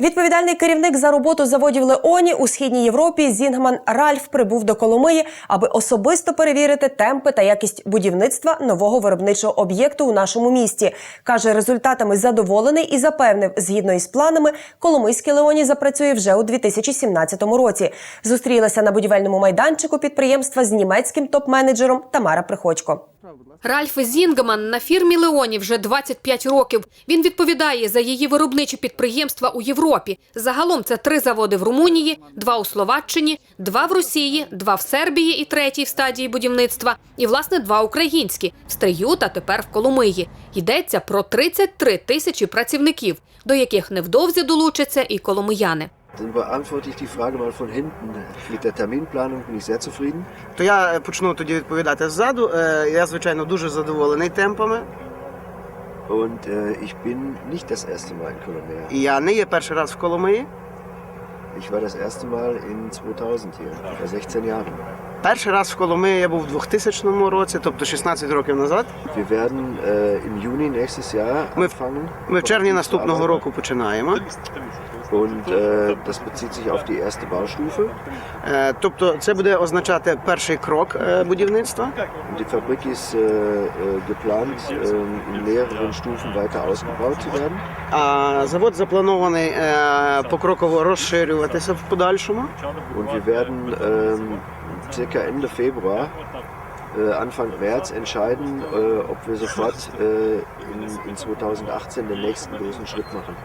Відповідальний керівник за роботу заводів Леоні у східній Європі Зінгман Ральф прибув до Коломиї, аби особисто перевірити темпи та якість будівництва нового виробничого об'єкту у нашому місті. каже, результатами задоволений і запевнив, згідно із планами, Коломийський Леоні запрацює вже у 2017 році. Зустрілася на будівельному майданчику підприємства з німецьким топ-менеджером Тамара Приходько. Ральф Зінгман на фірмі Леоні вже 25 років. Він відповідає за її виробничі підприємства у Європі. Загалом це три заводи в Румунії, два у Словаччині, два в Росії, два в Сербії і третій в стадії будівництва. І, власне, два українські в Стрию та тепер в Коломиї. Йдеться про 33 тисячі працівників, до яких невдовзі долучаться і коломияни. Dann beantworte ich die Frage mal von hinten. Mit der Terminplanung bin ich sehr zufrieden. То я е, почну тоді відповідати ззаду. Е, Я, звичайно, дуже задоволений темпами. Und äh, ich bin nicht das erste Mal in Colomea. І я не є перший раз в Коломиї. Ich war das erste Mal in 2000 hier, vor 16 Jahren. Перший раз в Коломиї я був у 2000 році, тобто 16 років назад. Äh, Ми, ми в червні наступного року починаємо. Und äh, das bezieht sich auf die erste Baustufe. Е, Тобто це буде означати перший крок е, будівництва. Die Fabrik ist äh, äh, geplant, äh, in mehreren Stufen weiter ausgebaut zu werden. А завод запланований е, покроково розширюватися в подальшому. Und wir werden ähm, circa Ende Februar, äh, Anfang März entscheiden, äh, ob wir sofort äh, in, in 2018 den nächsten großen Schritt machen.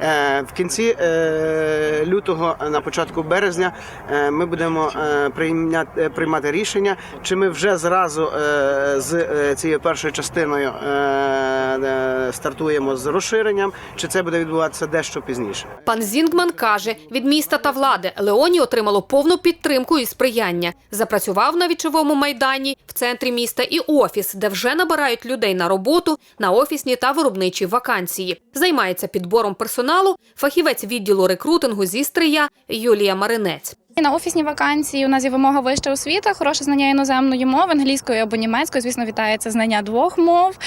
Äh, can see uh, лютого, на початку березня, е, ми будемо е, прийняти, е, приймати рішення, чи ми вже зразу е, з е, цією першою частиною е, е, стартуємо з розширенням, чи це буде відбуватися дещо пізніше. Пан Зінгман каже, від міста та влади Леоні отримало повну підтримку і сприяння. Запрацював на вічовому майдані в центрі міста і офіс, де вже набирають людей на роботу на офісні та виробничі вакансії. Займається підбором персоналу фахівець відділу рекрутингу зі Стрия Юлія Маринець. На офісні вакансії у нас є вимога вища освіта, хороше знання іноземної мови, англійської або німецької. Звісно, вітається знання двох мов,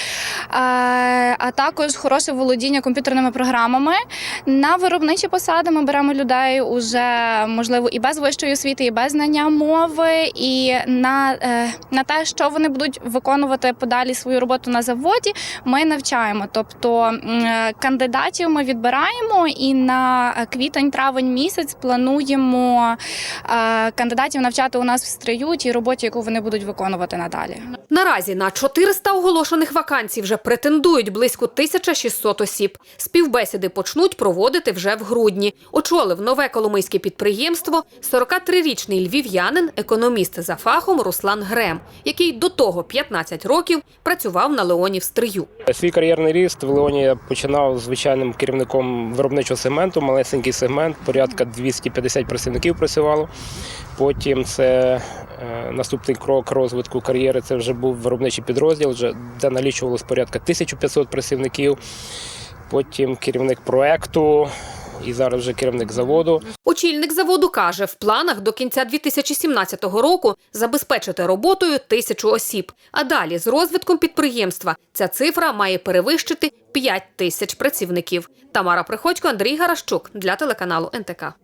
Е, а також хороше володіння комп'ютерними програмами. На виробничі посади ми беремо людей уже можливо і без вищої освіти, і без знання мови, і на, е, на те, що вони будуть виконувати подалі свою роботу на заводі, ми навчаємо. Тобто е, кандидатів ми відбираємо і на квітень-травень місяць плануємо кандидатів навчати у нас в стрию тій роботі, яку вони будуть виконувати надалі. Наразі на 400 оголошених вакансій вже претендують близько 1600 осіб. Співбесіди почнуть проводити вже в грудні. Очолив нове коломийське підприємство 43-річний львів'янин, економіст за фахом Руслан Грем, який до того 15 років працював на Леоні в Стрию. Свій кар'єрний ріст в Леоні я починав звичайним керівником виробничого сегменту, малесенький сегмент, порядка 250 працівників працювало. Потім це е, наступний крок розвитку кар'єри. Це вже був виробничий підрозділ, вже, де налічувалось порядка 1500 працівників. Потім керівник проекту і зараз вже керівник заводу. Очільник заводу каже, в планах до кінця 2017 року забезпечити роботою тисячу осіб. А далі з розвитком підприємства ця цифра має перевищити 5 тисяч працівників. Тамара Приходько, Андрій Гаращук для телеканалу НТК.